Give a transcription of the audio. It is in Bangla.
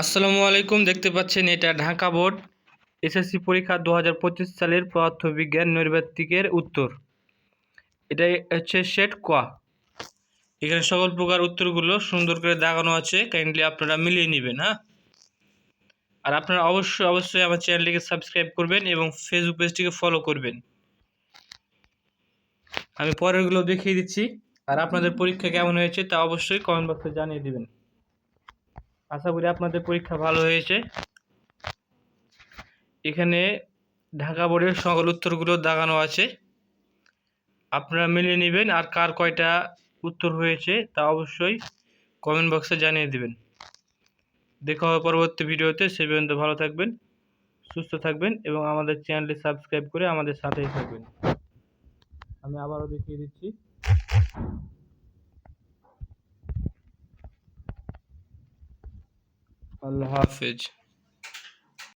আসসালামু আলাইকুম, দেখতে পাচ্ছেন এটা ঢাকা বোর্ড, এসএসসি পরীক্ষা দু হাজার পঁচিশ সালের পদার্থবিজ্ঞান নৈর্ব্যক্তিকের উত্তর। এটা হচ্ছে সেট কোয়া এখানে সকল প্রকার উত্তরগুলো সুন্দর করে দাগানো আছে কাইন্ডলি আপনারা মিলিয়ে নেবেন হ্যাঁ? আর আপনারা অবশ্যই অবশ্যই আমার চ্যানেলটিকে সাবস্ক্রাইব করবেন এবং ফেসবুক পেজটিকে ফলো করবেন। আমি পরেরগুলো দেখিয়ে দিচ্ছি, আর আপনাদের পরীক্ষা কেমন হয়েছে তা অবশ্যই কমেন্ট বক্সে জানিয়ে দিবেন। আশা করি আপনাদের পরীক্ষা ভালো হয়েছে। এখানে ঢাকা বোর্ডের সকল উত্তরগুলো দাগানো আছে। আপনারা মিলিয়ে নেবেন আর কার কয়টা উত্তর হয়েছে তা অবশ্যই কমেন্ট বক্সে জানিয়ে দেবেন। দেখা হবে পরবর্তী ভিডিওতে, সে পর্যন্ত ভালো থাকবেন, সুস্থ থাকবেন এবং আমাদের চ্যানেলটি সাবস্ক্রাইব করে আমাদের সাথেই থাকবেন। আমি আবারও দেখিয়ে দিচ্ছি। আল্লাহ হাফেজ